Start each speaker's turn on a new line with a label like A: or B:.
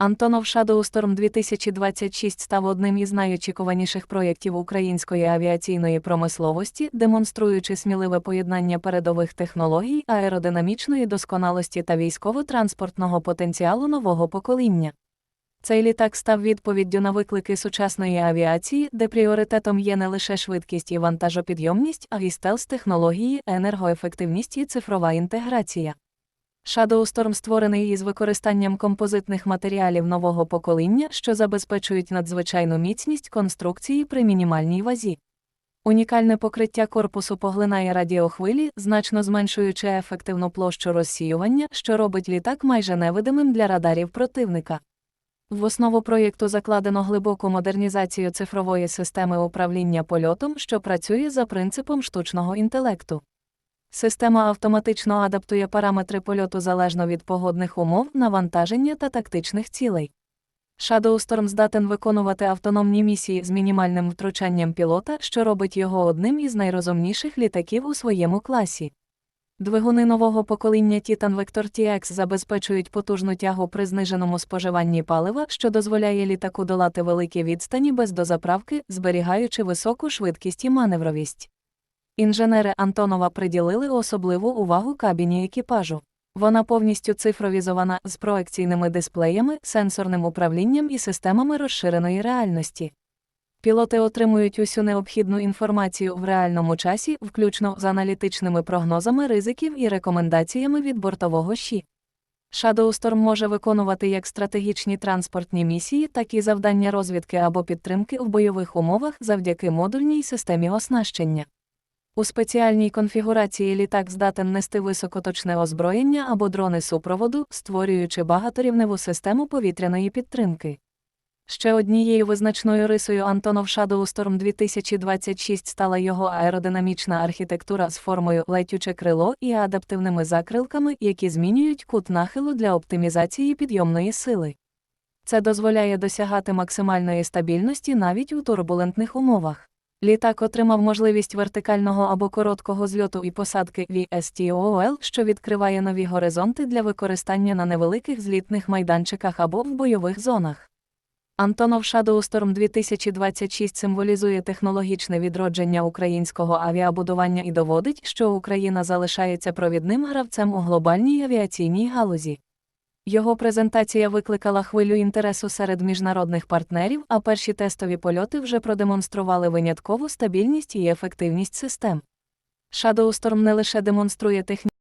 A: Антонов Shadow Storm 2026 став одним із найочікуваніших проєктів української авіаційної промисловості, демонструючи сміливе поєднання передових технологій, аеродинамічної досконалості та військово-транспортного потенціалу нового покоління. Цей літак став відповіддю на виклики сучасної авіації, де пріоритетом є не лише швидкість і вантажопідйомність, а й стелс-технології, енергоефективність і цифрова інтеграція. Shadow Storm створений із використанням композитних матеріалів нового покоління, що забезпечують надзвичайну міцність конструкції при мінімальній вазі. Унікальне покриття корпусу поглинає радіохвилі, значно зменшуючи ефективну площу розсіювання, що робить літак майже невидимим для радарів противника. В основу проєкту закладено глибоку модернізацію цифрової системи управління польотом, що працює за принципом штучного інтелекту. Система автоматично адаптує параметри польоту залежно від погодних умов, навантаження та тактичних цілей. Shadow Storm здатен виконувати автономні місії з мінімальним втручанням пілота, що робить його одним із найрозумніших літаків у своєму класі. Двигуни нового покоління Titan Vector TX забезпечують потужну тягу при зниженому споживанні палива, що дозволяє літаку долати великі відстані без дозаправки, зберігаючи високу швидкість і маневровість. Інженери Антонова приділили особливу увагу кабіні екіпажу. Вона повністю цифровізована з проекційними дисплеями, сенсорним управлінням і системами розширеної реальності. Пілоти отримують усю необхідну інформацію в реальному часі, включно з аналітичними прогнозами ризиків і рекомендаціями від бортового ЩІ. Shadow Storm може виконувати як стратегічні транспортні місії, так і завдання розвідки або підтримки в бойових умовах завдяки модульній системі оснащення. У спеціальній конфігурації літак здатен нести високоточне озброєння або дрони супроводу, створюючи багаторівневу систему повітряної підтримки. Ще однією визначною рисою Антонов Shadow Storm 2026 стала його аеродинамічна архітектура з формою летюче крило і адаптивними закрилками, які змінюють кут нахилу для оптимізації підйомної сили. Це дозволяє досягати максимальної стабільності навіть у турбулентних умовах. Літак отримав можливість вертикального або короткого зльоту і посадки VSTOL, що відкриває нові горизонти для використання на невеликих злітних майданчиках або в бойових зонах. Антонов Shadow Storm 2026 символізує технологічне відродження українського авіабудування і доводить, що Україна залишається провідним гравцем у глобальній авіаційній галузі. Його презентація викликала хвилю інтересу серед міжнародних партнерів, а перші тестові польоти вже продемонстрували виняткову стабільність і ефективність систем. Shadowstorm не лише демонструє технічну